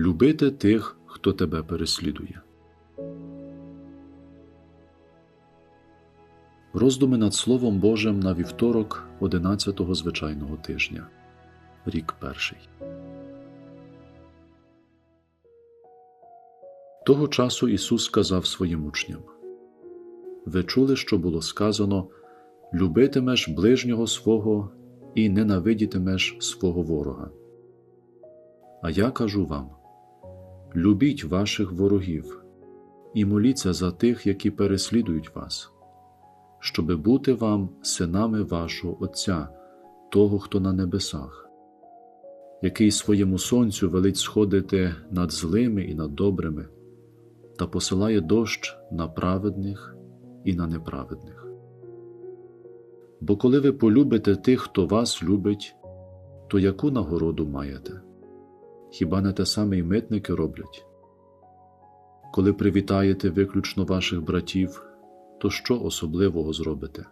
любити тих, хто тебе переслідує. Роздуми над Словом Божим на вівторок 11-го звичайного тижня. Рік перший. Того часу Ісус сказав своїм учням Ви чули, що було сказано любитимеш ближнього свого і ненавидітимеш свого ворога. А я кажу вам любіть ваших ворогів і моліться за тих, які переслідують вас, щоби бути вам синами вашого Отця, того, хто на небесах, який своєму сонцю велить сходити над злими і над добрими, та посилає дощ на праведних і на неправедних. Бо коли ви полюбите тих, хто вас любить, то яку нагороду маєте? Хіба не те саме й митники роблять? Коли привітаєте виключно ваших братів, то що особливого зробите?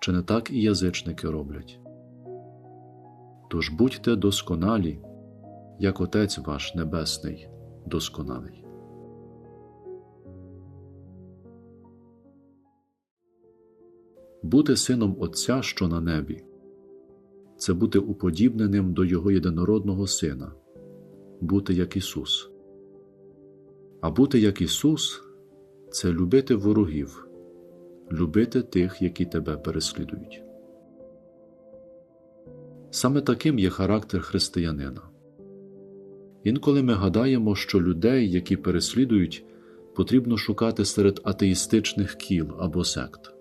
Чи не так і язичники роблять? Тож будьте досконалі, як Отець ваш Небесний досконалий. Бути сином Отця, що на небі, це бути уподібненим до Його єдинородного Сина, бути як Ісус. А бути як Ісус це любити ворогів, любити тих, які тебе переслідують. Саме таким є характер християнина. Інколи ми гадаємо, що людей, які переслідують, потрібно шукати серед атеїстичних кіл або сект.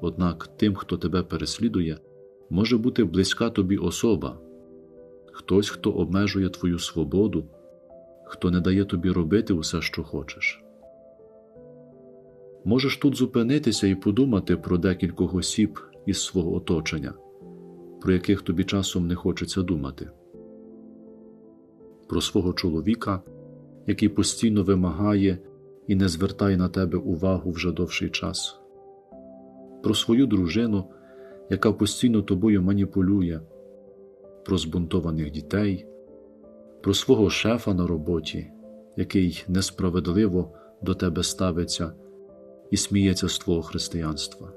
Однак тим, хто тебе переслідує, може бути близька тобі особа, хтось, хто обмежує твою свободу, хто не дає тобі робити усе, що хочеш. Можеш тут зупинитися і подумати про декількох осіб із свого оточення, про яких тобі часом не хочеться думати, про свого чоловіка, який постійно вимагає і не звертає на тебе увагу вже довший час. Про свою дружину, яка постійно тобою маніпулює, про збунтованих дітей, про свого шефа на роботі, який несправедливо до тебе ставиться і сміється з твого християнства,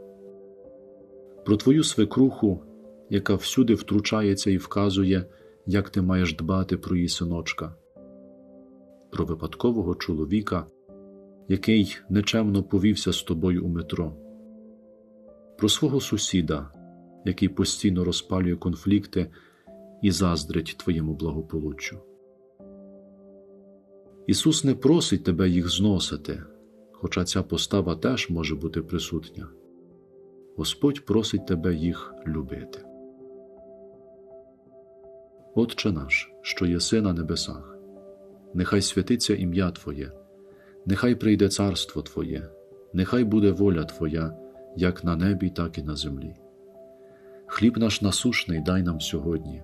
про твою свекруху, яка всюди втручається і вказує, як ти маєш дбати про її синочка, про випадкового чоловіка, який нечемно повівся з тобою у метро. Про свого сусіда, який постійно розпалює конфлікти і заздрить твоєму благополуччю. Ісус не просить тебе їх зносити, хоча ця постава теж може бути присутня. Господь просить тебе їх любити. Отче наш, що єси на небесах, нехай святиться ім'я Твоє, нехай прийде царство Твоє, нехай буде воля Твоя як на небі, так і на землі. Хліб наш насушний дай нам сьогодні,